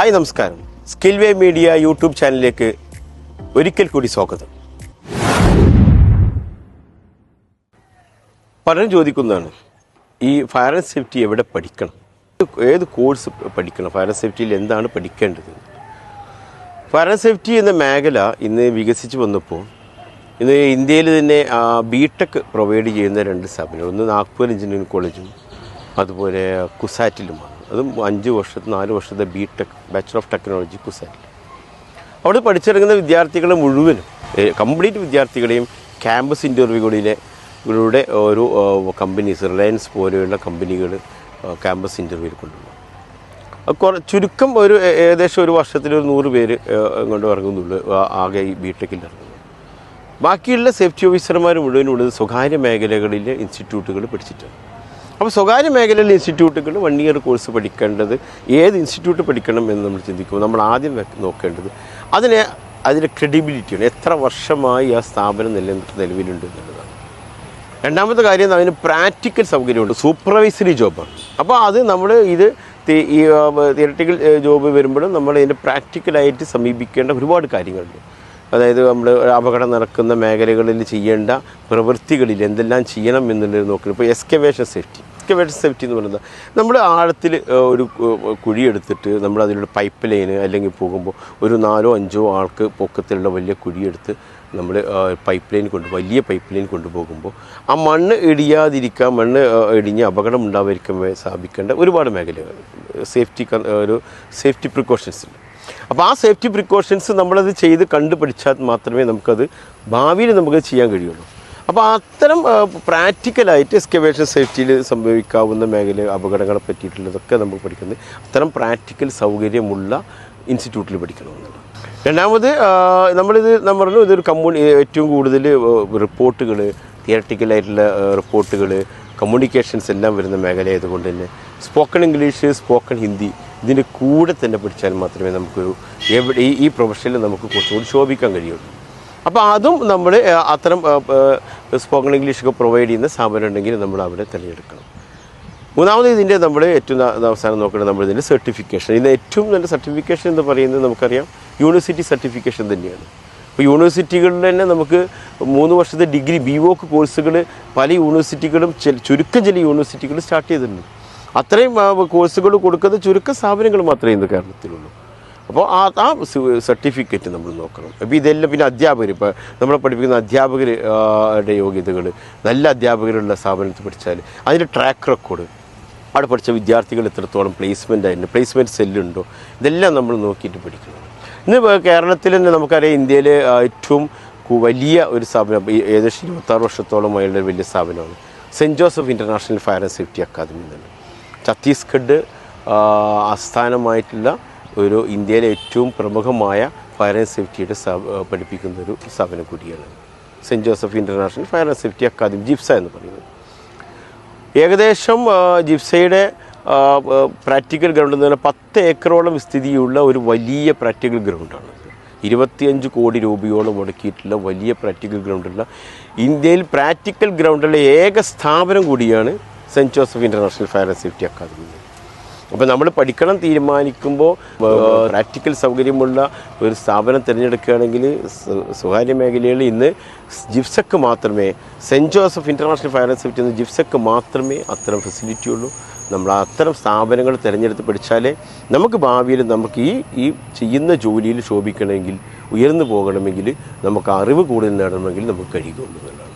Hi നമസ്കാരം. Skillway media YouTube ചാനലിലേക്ക് ഒരിക്കൽ കൂടി സ്വാഗതം. പലരും ചോദിക്കുന്നതാണ് ഈ ഫയർ ആൻഡ് സേഫ്റ്റി എവിടെ പഠിക്കണം? ഏത് കോഴ്സ് പഠിക്കണം? ഫയർ ആൻഡ് സേഫ്റ്റിയിൽ എന്താണ് പഠിക്കേണ്ടത്? ഫയർ ആൻഡ് സേഫ്റ്റി എന്ന മേഖല ഇന്ന് വികസിച്ച് വന്നപ്പോൾ ഇന്ന് ഇന്ത്യയിൽ തന്നെ ബി ടെക് പ്രൊവൈഡ് ചെയ്യുന്ന രണ്ട് സ്ഥാപനങ്ങൾ ഒന്ന് നാഗ്പൂർ എഞ്ചിനീയറിംഗ് കോളേജും അതുപോലെ കുസാറ്റിലുമാണ്. അതും അഞ്ച് വർഷത്തെ നാല് വർഷത്തെ B Tech bachelor of technology കുസാറ്റിൽ അവിടെ പഠിച്ചിറങ്ങുന്ന വിദ്യാർത്ഥികളെ മുഴുവനും കംപ്ലീറ്റ് വിദ്യാർത്ഥികളെയും ക്യാമ്പസ് ഇന്റർവ്യൂകളിലെ ഇവരുടെ ഒരു കമ്പനീസ് റിലയൻസ് പോലെയുള്ള കമ്പനികൾ ക്യാമ്പസ് ഇന്റർവ്യൂവിൽ കൊണ്ടുപോകും കുറ ചുരുക്കം ഒരു ഏകദേശം ഒരു വർഷത്തിൽ ഒരു നൂറ് പേര് കൊണ്ട് ഇറങ്ങുന്നുള്ളൂ ആകെ ഈ ബി ടെക്കിൽ ഇറങ്ങുന്നു ബാക്കിയുള്ള സേഫ്റ്റി ഓഫീസർമാർ മുഴുവനുള്ളത് സ്വകാര്യ മേഖലകളിലെ ഇൻസ്റ്റിറ്റ്യൂട്ടുകൾ പഠിച്ചിട്ടാണ്. അപ്പോൾ സ്വകാര്യ മേഖലയിലെ ഇൻസ്റ്റിറ്റ്യൂട്ടുകൾ വൺ ഇയർ കോഴ്സ് പഠിക്കേണ്ടത് ഏത് ഇൻസ്റ്റിറ്റ്യൂട്ട് പഠിക്കണം എന്ന് നമ്മൾ ചിന്തിക്കുമ്പോൾ നമ്മൾ ആദ്യം നോക്കേണ്ടത് അതിനെ അതിന്റെ ക്രെഡിബിലിറ്റിയാണ് എത്ര വർഷമായി ആ സ്ഥാപനം നില നിലവിലുണ്ട് എന്നുള്ളതാണ്. രണ്ടാമത്തെ കാര്യം അതിന് പ്രാക്ടിക്കൽ സൗകര്യമുണ്ട്. സൂപ്പർവൈസറി ജോബാണ്. അപ്പോൾ അത് നമ്മൾ ഇത് ഈ തിയറട്ടിക്കൽ ജോബ് വരുമ്പോഴും നമ്മൾ ഇതിന്റെ പ്രാക്ടിക്കലായിട്ട് സമീപിക്കേണ്ട ഒരുപാട് കാര്യങ്ങളുണ്ട്. അതായത് നമ്മൾ അപകടം നടക്കുന്ന മേഖലകളിൽ ചെയ്യേണ്ട പ്രവൃത്തികളിൽ എന്തെല്ലാം ചെയ്യണം എന്നുള്ളത് നോക്കുന്നത് ഇപ്പോൾ എക്സ്കവേഷൻ സേഫ്റ്റി. എസ്കവേഷൻ സേഫ്റ്റി എന്ന് പറയുന്നത്. നമ്മൾ ആഴത്തിൽ ഒരു കുഴി കുഴിയെടുത്തിട്ട് നമ്മൾ അതിലൊരു പൈപ്പ് ലൈൻ അല്ലെങ്കിൽ പോകുമ്പോൾ ഒരു നാലോ അഞ്ചോ ആൾക്ക് പൊക്കത്തിലുള്ള വലിയ കുഴിയെടുത്ത് നമ്മൾ പൈപ്പ് ലൈൻ കൊണ്ട് വലിയ പൈപ്പ് ലൈൻ കൊണ്ടുപോകുമ്പോൾ ആ മണ്ണ് ഇടിയാതിരിക്കാൻ മണ്ണ് ഇടിഞ്ഞ് അപകടം ഉണ്ടാവാതിരിക്കാൻ സ്ഥാപിക്കേണ്ട ഒരുപാട് മേഖലകൾ സേഫ്റ്റി ഒരു സേഫ്റ്റി പ്രിക്കോഷൻസ് ഉണ്ട്. അപ്പോൾ ആ സേഫ്റ്റി പ്രിക്കോഷൻസ് നമ്മളത് ചെയ്ത് കണ്ടുപിടിച്ചാൽ മാത്രമേ നമുക്കത് ഭാവിയിൽ നമുക്ക് ചെയ്യാൻ കഴിയുള്ളൂ. അപ്പോൾ അത്തരം പ്രാക്ടിക്കലായിട്ട് എക്സ്കവേഷൻ സേഫ്റ്റിയിൽ സംഭവിക്കാവുന്ന മേഖല അപകടങ്ങളെ പറ്റിയിട്ടുള്ളതൊക്കെ നമ്മൾ പഠിക്കുന്നത് അത്തരം പ്രാക്ടിക്കൽ സൗകര്യമുള്ള ഇൻസ്റ്റിറ്റ്യൂട്ടിൽ പഠിക്കണമെന്നുള്ളത് രണ്ടാമത് നമ്മളിത് നമ്മൾ പറഞ്ഞു ഇതൊരു കമ്മ്യൂണി ഏറ്റവും കൂടുതൽ റിപ്പോർട്ടുകൾ തിയറട്ടിക്കലായിട്ടുള്ള റിപ്പോർട്ടുകൾ കമ്മ്യൂണിക്കേഷൻസ് എല്ലാം വരുന്ന മേഖല ആയതുകൊണ്ട് തന്നെ സ്പോക്കൺ ഇംഗ്ലീഷ് സ്പോക്കൺ ഹിന്ദി ഇതിന്റെ കൂടെ തന്നെ പഠിച്ചാൽ മാത്രമേ നമുക്കൊരു എവിടെ ഈ പ്രൊഫഷനിൽ നമുക്ക് കുറച്ചുകൂടി ശോഭിക്കാൻ കഴിയുള്ളൂ. അപ്പോൾ അതും നമ്മൾ അത്തരം സ്പോക്കൺ ഇംഗ്ലീഷ് ഒക്കെ പ്രൊവൈഡ് ചെയ്യുന്ന സ്ഥാപനം ഉണ്ടെങ്കിൽ നമ്മൾ അവിടെ തിരഞ്ഞെടുക്കണം. മൂന്നാമത് ഇതിന്റെ നമ്മൾ ഏറ്റവും അവസാനം നോക്കേണ്ടത് നമ്മൾ ഇതിന്റെ സർട്ടിഫിക്കേഷൻ ഇതിന്റെ ഏറ്റവും നല്ല സർട്ടിഫിക്കേഷൻ എന്ന് പറയുന്നത് നമുക്കറിയാം യൂണിവേഴ്സിറ്റി സർട്ടിഫിക്കേഷൻ തന്നെയാണ്. ഇപ്പോൾ യൂണിവേഴ്സിറ്റികളിൽ തന്നെ നമുക്ക് മൂന്ന് വർഷത്തെ ഡിഗ്രി ബി വോക്ക് കോഴ്സുകൾ പല യൂണിവേഴ്സിറ്റികളും ചുരുക്കം ചില യൂണിവേഴ്സിറ്റികൾ സ്റ്റാർട്ട് ചെയ്തിട്ടുണ്ട്. അത്രയും കോഴ്സുകൾ കൊടുക്കുന്നത് ചുരുക്കം സ്ഥാപനങ്ങൾ മാത്രമേ ഇന്ന് കേരളത്തിലുള്ളൂ. അപ്പോൾ ആ ആ സർട്ടിഫിക്കറ്റ് നമ്മൾ നോക്കണം. അപ്പോൾ ഇതെല്ലാം പിന്നെ അധ്യാപകർ ഇപ്പോൾ നമ്മളെ പഠിപ്പിക്കുന്ന അധ്യാപകരുടെ യോഗ്യതകൾ നല്ല അധ്യാപകരുള്ള സ്ഥാപനത്തിൽ പഠിച്ചാൽ അതിന്റെ ട്രാക്ക് റെക്കോർഡ് അവിടെ പഠിച്ച വിദ്യാർത്ഥികൾ എത്രത്തോളം പ്ലേസ്മെന്റ് ആയിരുന്നു പ്ലേസ്മെന്റ് സെല്ലുണ്ടോ ഇതെല്ലാം നമ്മൾ നോക്കിയിട്ട് പഠിക്കണം. ഇന്ന് കേരളത്തിൽ തന്നെ നമുക്കറിയാം ഇന്ത്യയിലെ ഏറ്റവും വലിയ ഒരു സ്ഥാപനം ഏകദേശം ഇരുപത്താറ് വർഷത്തോളമായുള്ള വലിയ സ്ഥാപനമാണ്. Saint Joseph International Fire and Safety Academy എന്നുള്ളത് ഛത്തീസ്ഗഡ് ആസ്ഥാനമായിട്ടുള്ള ഒരു ഇന്ത്യയിലെ ഏറ്റവും പ്രമുഖമായ ഫയർ ആൻഡ് സേഫ്റ്റിയുടെ പഠിപ്പിക്കുന്ന ഒരു സ്ഥാപനം കൂടിയാണ്. Saint Joseph International Fire and Safety Academy Jipsa എന്ന് പറയുന്നത്. ഏകദേശം ജിപ്സയുടെ പ്രാക്ടിക്കൽ ഗ്രൗണ്ട് എന്ന് പറഞ്ഞാൽ പത്ത് ഏക്കറോളം വിസ്തൃതിയുള്ള ഒരു വലിയ പ്രാക്ടിക്കൽ ഗ്രൗണ്ടാണ് ഇരുപത്തിയഞ്ച് കോടി രൂപയോളം മുടക്കിയിട്ടുള്ള വലിയ പ്രാക്ടിക്കൽ ഗ്രൗണ്ടുള്ള ഇന്ത്യയിൽ പ്രാക്ടിക്കൽ ഗ്രൗണ്ടുള്ള ഏക സ്ഥാപനം കൂടിയാണ് saint Joseph international fire and safety academy അപ്പോൾ നമ്മൾ പഠിക്കണം തീരുമാനിക്കുമ്പോൾ പ്രാക്ടിക്കൽ സൗകര്യമുള്ള ഒരു സ്ഥാപനം തിരഞ്ഞെടുക്കുകയാണെങ്കിൽ സ്വ- സ്വകാര്യ മേഖലയിൽ ഇന്ന് ജിപ്സക്ക് മാത്രമേ saint Joseph international fire safety എന്ന ജിപ്സക്ക് മാത്രമേ അത്തരം ഫെസിലിറ്റി ഉള്ളൂ നമ്മൾ അത്തരം സ്ഥാപനങ്ങൾ തിരഞ്ഞെടുത്ത് പഠിച്ചാലേ നമുക്ക് ഭാവിയിൽ നമുക്ക് ഈ ഈ ചെയ്യുന്ന ജോലിയിൽ ശോഭിക്കണമെങ്കിൽ ഉയർന്നു പോകണമെങ്കിൽ നമുക്ക് അറിവ് കൂടുതൽ നേടണമെങ്കിൽ നമുക്ക് കഴിയുകയുള്ളൂ എന്നുള്ളതാണ്.